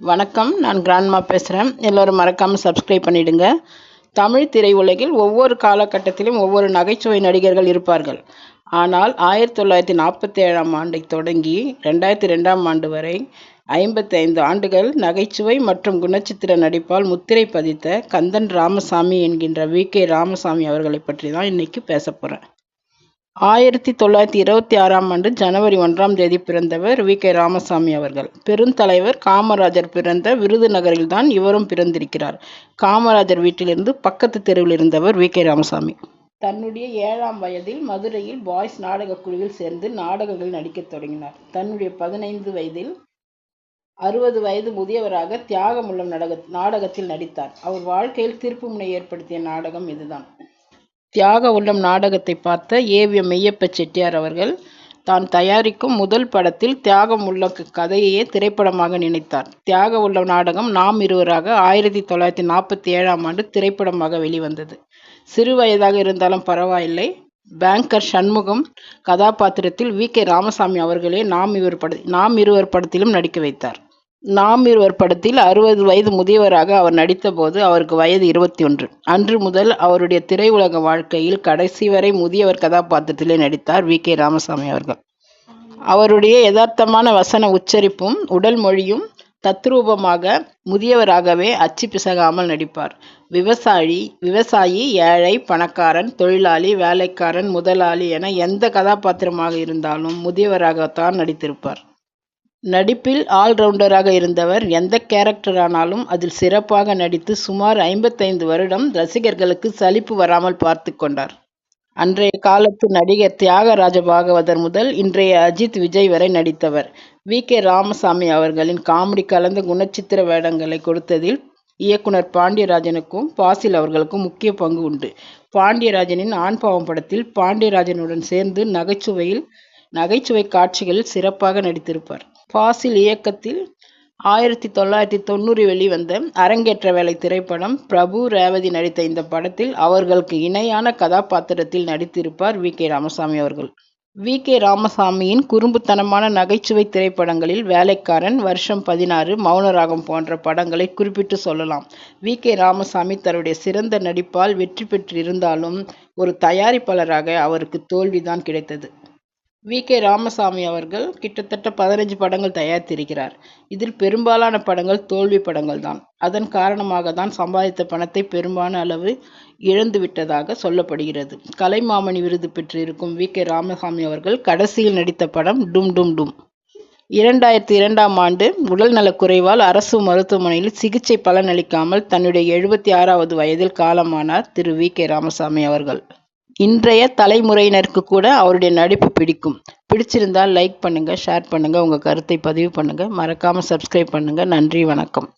வணக்கம் நான் கிராண்ட்மா பேசுகிறேன் எல்லோரும் மறக்காமல் சப்ஸ்கிரைப் பண்ணிவிடுங்க தமிழ் திரையுலகில் ஒவ்வொரு காலகட்டத்திலும் ஒவ்வொரு நகைச்சுவை நடிகர்கள் இருப்பார்கள். ஆனால் ஆயிரத்தி தொள்ளாயிரத்தி நாற்பத்தி ஏழாம் ஆண்டை தொடங்கி ரெண்டாயிரத்தி ரெண்டாம் ஆண்டு வரை ஐம்பத்தி ஐந்து ஆண்டுகள் நகைச்சுவை மற்றும் குணச்சித்திர நடிப்பால் முத்திரை பதித்த கந்தன் ராமசாமி என்கின்ற வி கே ராமசாமி அவர்களை பற்றி தான் இன்றைக்கி பேச போகிறேன் ஆயிரத்தி தொள்ளாயிரத்தி இருபத்தி ஆறாம் ஆண்டு ஜனவரி ஒன்றாம் தேதி பிறந்தவர் வி. கே. ராமசாமி அவர்கள். பெருந்தலைவர் காமராஜர் பிறந்த விருதுநகரில் தான் இவரும் பிறந்திருக்கிறார். காமராஜர் வீட்டிலிருந்து பக்கத்து தெருவில் இருந்தவர் வி. கே. ராமசாமி. தன்னுடைய ஏழாம் வயதில் மதுரையில் பாய்ஸ் நாடகக் குழுவில் சேர்ந்து நாடகங்கள் நடிக்கத் தொடங்கினார். தன்னுடைய பதினைந்து வயதில் அறுபது வயது முதியவராக தியாகமுள்ளம் நாடக நாடகத்தில் நடித்தார். அவர் வாழ்க்கையில் திருப்புமுனை ஏற்படுத்திய நாடகம் இதுதான். தியாக உள்ளம் நாடகத்தை பார்த்த ஏவிஎம் மெய்யப்ப செட்டியார் அவர்கள் தான் தயாரிக்கும் முதல் படத்தில் தியாகம் உள்ள கதையையே திரைப்படமாக நினைத்தார். தியாக உள்ள நாடகம் நாம் இருவராக ஆயிரத்தி தொள்ளாயிரத்தி நாற்பத்தி ஏழாம் ஆண்டு திரைப்படமாக வெளிவந்தது. சிறு வயதாக இருந்தாலும் பரவாயில்லை. பேங்கர் சண்முகம் கதாபாத்திரத்தில் வி கே ராமசாமி அவர்களே நாம் இவர் பட நாம் இருவர் படத்திலும் நடிக்க வைத்தார். நாம் இருவர் படத்தில் அறுபது வயது முதியவராக அவர் நடித்தபோது அவருக்கு வயது இருபத்தி ஒன்று அன்று முதல் அவருடைய திரையுலக வாழ்க்கையில் கடைசி வரை முதியவர் கதாபாத்திரத்திலே நடித்தார் வி. கே. ராமசாமி அவர்கள். அவருடைய யதார்த்தமான வசன உச்சரிப்பும் உடல் மொழியும் தத்ரூபமாக முதியவராகவே அச்சு பிசகாமல் நடிப்பார். விவசாயி விவசாயி ஏழை பணக்காரன் தொழிலாளி வேலைக்காரன் முதலாளி என எந்த கதாபாத்திரமாக இருந்தாலும் முதியவராகத்தான் நடித்திருப்பார். நடிப்பில் ஆல்ரவுண்டராக இருந்தவர் எந்த கேரக்டரானாலும் அதில் சிறப்பாக நடித்து சுமார் ஐம்பத்தைந்து வருடம் ரசிகர்களுக்கு சலிப்பு வராமல் பார்த்து கொண்டார். அன்றைய காலத்து நடிகர் தியாகராஜ பாகவதர் முதல் இன்றைய அஜித் விஜய் வரை நடித்தவர். வி. கே. ராமசாமி அவர்களின் காமெடி கலந்த குணச்சித்திர வேடங்களை கொடுத்ததில் இயக்குனர் பாண்டியராஜனுக்கும் பாசில் அவர்களுக்கும் முக்கிய பங்கு உண்டு. பாண்டியராஜனின் ஆண் பாவம் படத்தில் பாண்டியராஜனுடன் சேர்ந்து நகைச்சுவையில் நகைச்சுவை காட்சிகளில் சிறப்பாக நடித்திருப்பார். ஃபாசில் இயக்கத்தில் ஆயிரத்தி தொள்ளாயிரத்தி தொண்ணூறு வெளிவந்த அரங்கேற்ற வேலை திரைப்படம் பிரபு ரேவதி நடித்த இந்த படத்தில் அவர்களுக்கு இணையான கதாபாத்திரத்தில் நடித்திருப்பார் வி கே ராமசாமி அவர்கள். வி கே ராமசாமியின் குறும்புத்தனமான நகைச்சுவை திரைப்படங்களில் வேலைக்காரன் வருஷம் பதினாறு மௌனராகம் போன்ற படங்களை குறிப்பிட்டு சொல்லலாம். வி கே ராமசாமி தன்னுடைய சிறந்த நடிப்பால் வெற்றி பெற்றிருந்தாலும் ஒரு தயாரிப்பாளராக அவருக்கு தோல்விதான் கிடைத்தது. வி. கே. ராமசாமி அவர்கள் கிட்டத்தட்ட பதினஞ்சு படங்கள் தயாரித்திருக்கிறார். இதில் பெரும்பாலான படங்கள் தோல்வி படங்கள் தான். அதன் காரணமாக தான் சம்பாதித்த பணத்தை பெரும்பாலான அளவு இழந்து விட்டதாக சொல்லப்படுகிறது. கலைமாமணி விருது பெற்றிருக்கும் வி. கே. ராமசாமி அவர்கள் கடைசியில் நடித்த படம் டும் டும் டும். இரண்டாயிரத்தி இரண்டாம் ஆண்டு உடல் நலக்குறைவால் அரசு மருத்துவமனையில் சிகிச்சை பலனளிக்காமல் தன்னுடைய எழுபத்தி ஆறாவது வயதில் காலமானார் திரு. வி. கே. ராமசாமி அவர்கள். இன்றைய தலைமுறையினருக்கு கூட அவருடைய நடிப்பு பிடிக்கும். பிடிச்சிருந்தால் லைக் பண்ணுங்கள் ஷேர் பண்ணுங்கள் உங்கள் கருத்தை பதிவு பண்ணுங்கள் மறக்காமல் சப்ஸ்கிரைப் பண்ணுங்கள் நன்றி வணக்கம்.